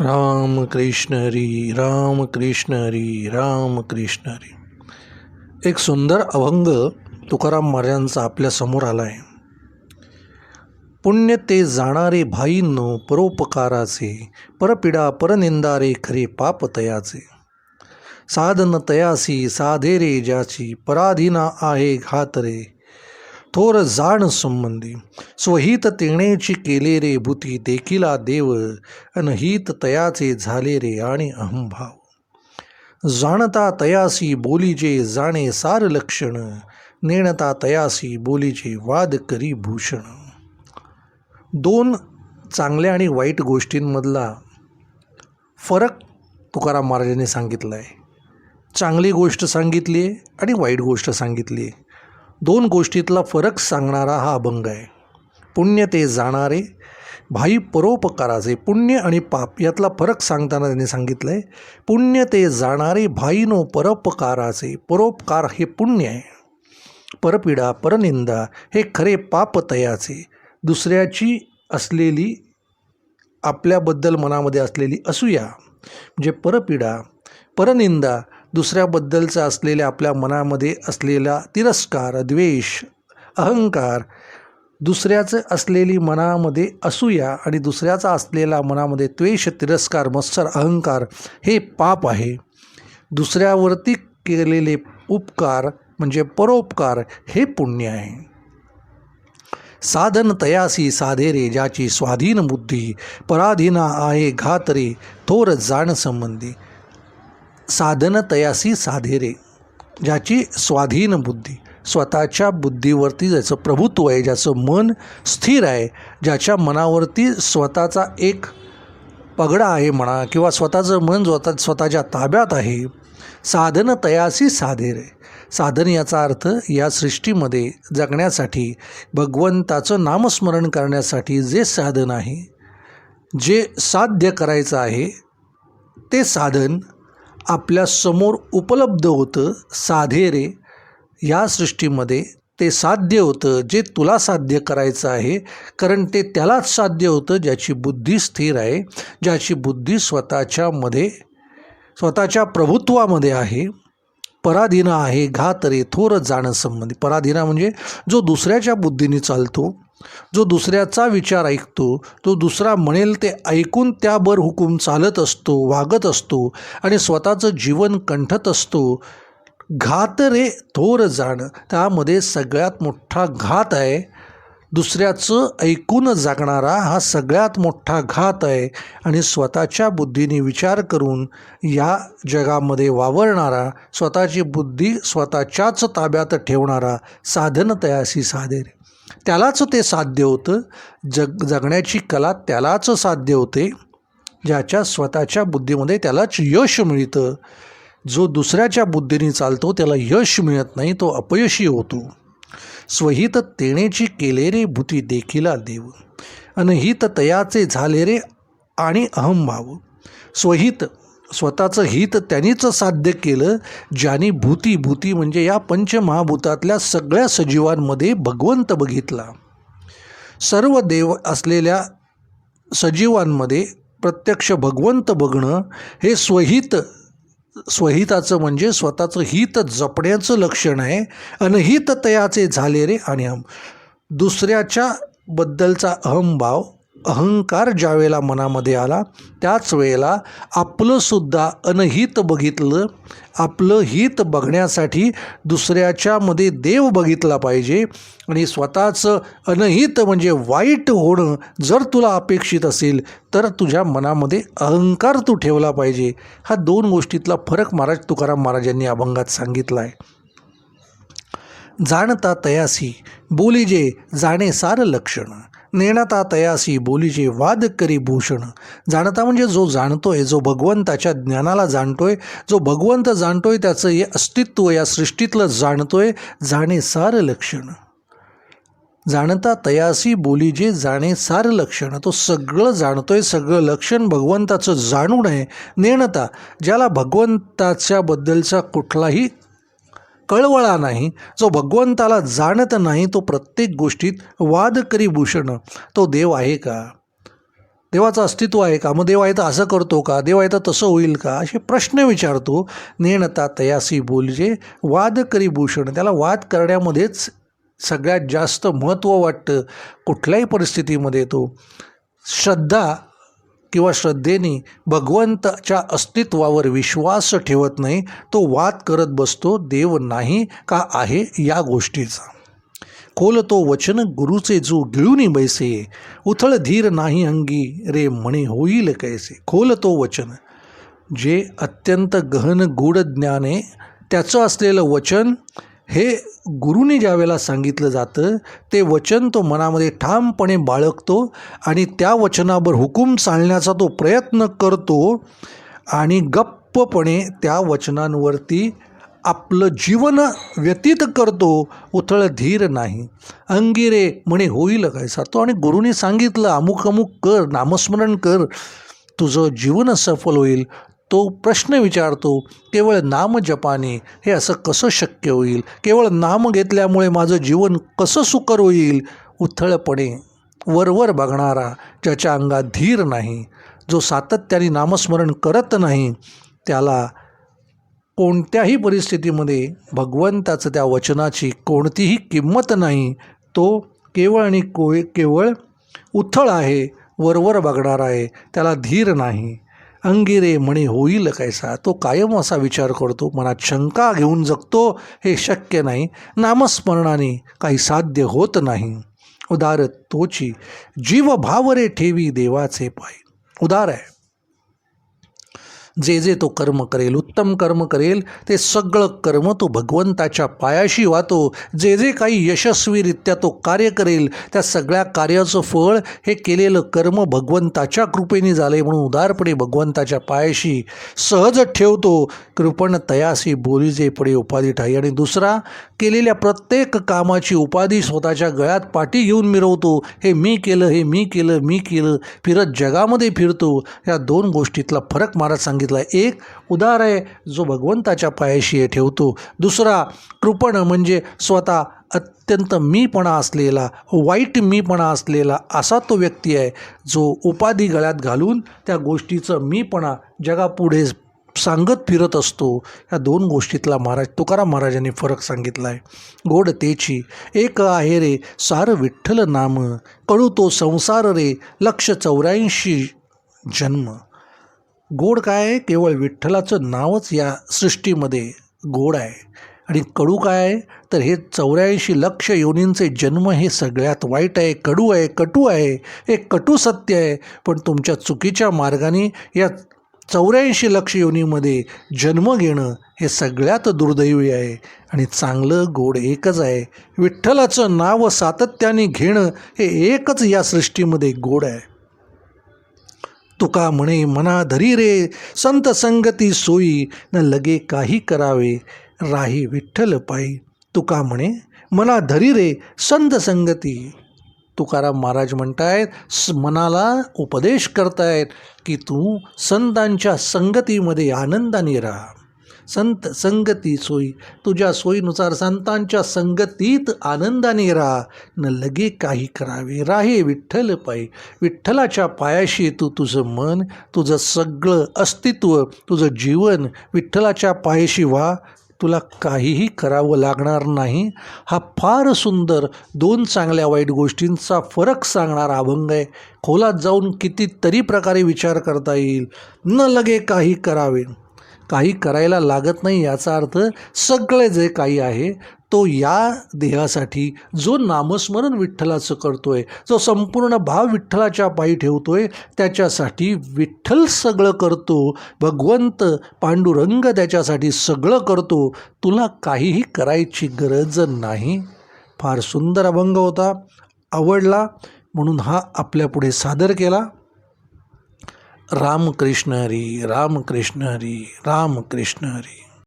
राम कृष्ण हरी राम कृष्ण हरी राम कृष्ण हरी. एक सुंदर अभंग तुकाराम महाराजांचा आपल्यासमोर आला आहे पुण्य ते जाणारे भाईंनो परोपकाराचे परपिडा परनिंदारे खरे पाप तयाचे. साधन तयासी साधे रे ज्याची पराधीना आहे घातरे थोर जाण संबंधी स्वहित तेणेची केले रे भूती देखिला देव अनहित तयाचे झाले रे आणि अहंभाव. जाणता तयासी बोलीचे जाणे सार लक्षण नेणता तयासी बोलीचे वाद करी भूषण. दोन चांगल्या आणि वाईट गोष्टींमधला फरक तुकाराम महाराजांनी सांगितला आहे चांगली गोष्ट सांगितली आहे आणि वाईट गोष्ट सांगितली आहे दोन गोष्टीतला फरक सांगणारा हा अभंग आहे. पुण्य ते जाणारे भाई परोपकाराचे पुण्य आणि पाप यातला फरक सांगताना त्यांनी सांगितलं आहे पुण्य ते जाणारे भाईनो परोपकाराचे परोपकार हे पुण्य आहे. परपीडा परनिंदा हे खरे पाप तयाचे दुसऱ्याची असलेली आपल्याबद्दल मनामध्ये असलेली असूया. म्हणजे परपीडा परनिंदा दुसऱ्याबद्दलचा असलेल्या आपल्या मनामध्ये असलेला तिरस्कार द्वेष अहंकार दुसऱ्याचं असलेली मनामध्ये असूया आणि दुसऱ्याचा असलेला मनामध्ये द्वेष तिरस्कार मत्सर अहंकार हे पाप आहे. दुसऱ्यावरती केलेले उपकार म्हणजे परोपकार हे पुण्य आहे. साधन तयासी साधे रे ज्याची स्वाधीन बुद्धी पराधीना आहे घातरे थोर जाण संबंधी. साधन तयासी साधेरे ज्याची स्वाधीन बुद्धी स्वतःच्या बुद्धीवरती ज्याचं प्रभुत्व आहे ज्याचं मन स्थिर आहे ज्याच्या मनावरती स्वतःचा एक पगडा आहे म्हणा किंवा स्वतःचं मन स्वतः स्वतःच्या ताब्यात आहे साधन तयासी साधे साधन याचा अर्थ या सृष्टीमध्ये जगण्यासाठी भगवंताचं नामस्मरण करण्यासाठी जे साधन आहे जे साध्य करायचं आहे ते साधन आपल्यासमोर उपलब्ध होतं साधे रे. या सृष्टीमध्ये ते साध्य होतं जे तुला साध्य करायचं आहे कारण ते त्यालाच साध्य होतं ज्याची बुद्धी स्थिर आहे ज्याची बुद्धी स्वतःच्यामध्ये स्वतःच्या प्रभुत्वामध्ये आहे. पराधीना आहे घात रे थोर जाणं संबंधी पराधीना म्हणजे जो दुसऱ्याच्या बुद्धीने चालतो जो दुसऱ्याचा विचार ऐकतो तो दुसरा म्हणेल ते ऐकून त्यावर हुकूम चालत असतो वागत असतो आणि स्वतःचं जीवन कंठत असतो. घात रे थोर जाणं त्यामध्ये सगळ्यात मोठा घात आहे. दुसऱ्याचं ऐकून जागणारा हा सगळ्यात मोठा घात आहे आणि स्वतःच्या बुद्धीने विचार करून या जगामध्ये वावरणारा स्वतःची बुद्धी स्वतःच्याच ताब्यात ठेवणारा साधन तयासी साधे त्यालाच ते साध्य होतं. जग जगण्याची कला त्यालाच साध्य होते. ज्याच्या स्वतःच्या बुद्धीमध्ये त्यालाच यश मिळतं. जो दुसऱ्याच्या बुद्धीने चालतो त्याला यश मिळत नाही तो अपयशी होतो. स्वहित तेणेची केले रे भूती देखिला देव. अनहित तयाचे झाले रे आणि अहमभाव स्वहित स्वतःचं हित त्यांनीच साध्य केलं ज्यांनी भूती भूती म्हणजे या पंचमहाभूतातल्या सगळ्या सजीवांमध्ये भगवंत बघितला. सर्व देव असलेल्या सजीवांमध्ये प्रत्यक्ष भगवंत बघणं हे स्वहित स्वहिताचं म्हणजे स्वतःचं हित जपण्याचं लक्षण आहे अनहित तयाचे झाले रे आणि हम दुसऱ्याच्या बद्दलचा अहमभाव अहंकार ज्या वेळेला मनामध्ये आला त्याच वेळेला आपलंसुद्धा अनहित बघितलं. आपलं हित बघण्यासाठी दुसऱ्याच्यामध्ये देव बघितला पाहिजे. आणि स्वतःचं अनहित म्हणजे वाईट होणं जर तुला अपेक्षित असेल तर तुझ्या मनामध्ये अहंकार तू ठेवला पाहिजे. हा दोन गोष्टीतला फरक महाराज तुकाराम महाराजांनी अभंगात सांगितला आहे जाणता तयासी बोलीजे जाणे सार लक्षण. नेणता तयासी बोलीचे वाद करी भूषण. जाणता म्हणजे जो जाणतोय जो भगवंताच्या ज्ञानाला जाणतोय जो भगवंत जाणतोय त्याचं हे अस्तित्व या सृष्टीतलं जाणतोय जाणे सार लक्षण. जाणता तयासी बोलीजे जाणे सार लक्षण. तो सगळं जाणतोय सगळं लक्षण भगवंताचं जाणून आहे नेणता ज्याला भगवंताच्याबद्दलचा कुठलाही कळवळा नाही जो भगवंताला जाणत नाही तो प्रत्येक गोष्टीत वाद करी भूषण. तो देव आहे का? देवाचं अस्तित्व आहे का? मग देव आहे तर असं करतो का? देव आहे तर तसं होईल का? असे प्रश्न विचारतो. नेणता तयासी बोलजे वाद करी भूषण. त्याला वाद करण्यामध्येच सगळ्यात जास्त महत्त्व वाटतं. कुठल्याही परिस्थितीमध्ये तो श्रद्धा किंवा श्रद्धेने भगवंताच्या अस्तित्वावर विश्वास ठेवत नाही तो वाद करत बसतो देव नाही का आहे या गोष्टीचा. खोल तो वचन गुरुचे जो गिळूनी बैसे उथळ धीर नाही अंगी रे म्हणे होईल कैसे. खोल तो वचन जे अत्यंत गहन गूढ ज्ञान आहे त्याचं असलेलं वचन हे गुरुने ज्या वेळेला सांगितलं जातं ते वचन तो मनामध्ये ठामपणे बाळगतो आणि त्या वचनावर हुकूम चालण्याचा तो प्रयत्न करतो आणि गप्पपणे त्या वचनांवरती आपलं जीवन व्यतीत करतो उथळ धीर नाही. अंगिरे म्हणे होईल काय तो आणि गुरुने सांगितलं अमुक अमुक कर नामस्मरण कर तुझं जीवन सफल होईल तो प्रश्न विचारतो केवळ नाम जपाने हे असं कसं शक्य होईल? केवळ नाम घेतल्यामुळे माझं जीवन कसं सुकर होईल? उथळपणे वरवर बघणारा ज्याच्या अंगात धीर नाही जो सातत्याने नामस्मरण करत नाही त्याला कोणत्याही परिस्थितीमध्ये भगवंताचं त्या वचनाची कोणतीही किंमत नाही तो केवळ आणि को केवळ उथळ आहे वरवर बघणार आहे त्याला धीर नाही. अंगिरे म्हणे होईल कैसा? तो कायम असा विचार करतो मनात शंका घेऊन जगतो हे शक्य नाही. नामस्मरणाने काही साध्य होत नाही. उदार तोची जीव भावरे ठेवी देवाचे पाय. उदार आहे. जे जे तो कर्म करेल उत्तम कर्म करेल ते सगळं कर्म तो भगवंताच्या पायाशी वाहतो. जे जे काही यशस्वीरित्या तो कार्य करेल त्या सगळ्या कार्याचं फळ हे केलेलं कर्म भगवंताच्या कृपेने झाले म्हणून उदारपणे भगवंताच्या पायाशी सहज ठेवतो. कृपण तयासी बोलीजे पडे उपाधी ठाई. आणि दुसरा केलेल्या प्रत्येक कामाची उपाधी स्वतःच्या गळ्यात पाठी घेऊन मिरवतो. हे मी केलं हे मी केलं मी केलं. फिरत जगामध्ये फिरतो. या दोन गोष्टीतला फरक महाराज सांगितलं. सांगितला. एक उदार आहे जो भगवंताच्या पायाशी ठेवतो. दुसरा कृपण म्हणजे स्वतः अत्यंत मीपणा असलेला वाईट मीपणा असलेला असा तो व्यक्ती आहे जो उपाधी गळ्यात घालून त्या गोष्टीचं मीपणा जगापुढे सांगत फिरत असतो. या दोन गोष्टीतला महाराज तुकाराम महाराजांनी फरक सांगितला आहे. गोड तेची एक आहे रे सार विठ्ठल नाम कळू तो संसार रे लक्ष चौऱ्याऐंशी जन्म. गोड काय? आहे केवळ विठ्ठलाचं नावच या सृष्टीमध्ये गोड आहे. आणि कडू काय? आहे तर हे चौऱ्याऐंशी लक्ष योनींचे जन्म हे सगळ्यात वाईट आहे. कडू आहे कटू आहे. हे कटू सत्य आहे. पण तुमच्या चुकीच्या मार्गाने या चौऱ्याऐंशी लक्ष योनीमध्ये जन्म घेणं हे सगळ्यात दुर्दैवी आहे. आणि चांगलं गोड एकच आहे. विठ्ठलाचं नाव सातत्याने घेणं हे एकच या सृष्टीमध्ये गोड आहे. तुका म्हणे मना धरी रे संत संगती सोयी न लगे काही करावे राही विठ्ठल पायी. तुका म्हणे मना धरी रे संत संगती. तुकाराम महाराज म्हणतायत स मनाला उपदेश करतायत की तू संतांच्या संगतीमध्ये आनंदाने राहा. संत संगती सोयी तुझ्या सोयीनुसार संतांच्या संगतीत आनंदाने राहा. न लगे काही करावे राहे विठ्ठल पायी. विठ्ठलाच्या पायाशी तू तुझं मन तुझं सगळं अस्तित्व तुझं जीवन विठ्ठलाच्या पायाशी व्हा. तुला काहीही करावं लागणार नाही. हा फार सुंदर दोन चांगल्या वाईट गोष्टींचा फरक सांगणारा अभंग आहे. खोलात जाऊन कितीतरी प्रकारे विचार करता येईल. न लगे काही करावे. काही करायला लागत नाही याचा अर्थ सगळे जे काही आहे तो या देहासाठी जो नामस्मरण विठ्ठलाचं करतोय जो संपूर्ण भाव विठ्ठलाच्या पायी ठेवतोय त्याच्यासाठी विठ्ठल सगळं करतो भगवंत पांडुरंग त्याच्यासाठी सगळं करतो तुला काहीही करायची गरज नाही. फार सुंदर अभंग होता आवडला म्हणून हा आपल्यापुढे सादर केला. रामकृष्ण हरी रामकृष्ण हरी रामकृष्ण हरी.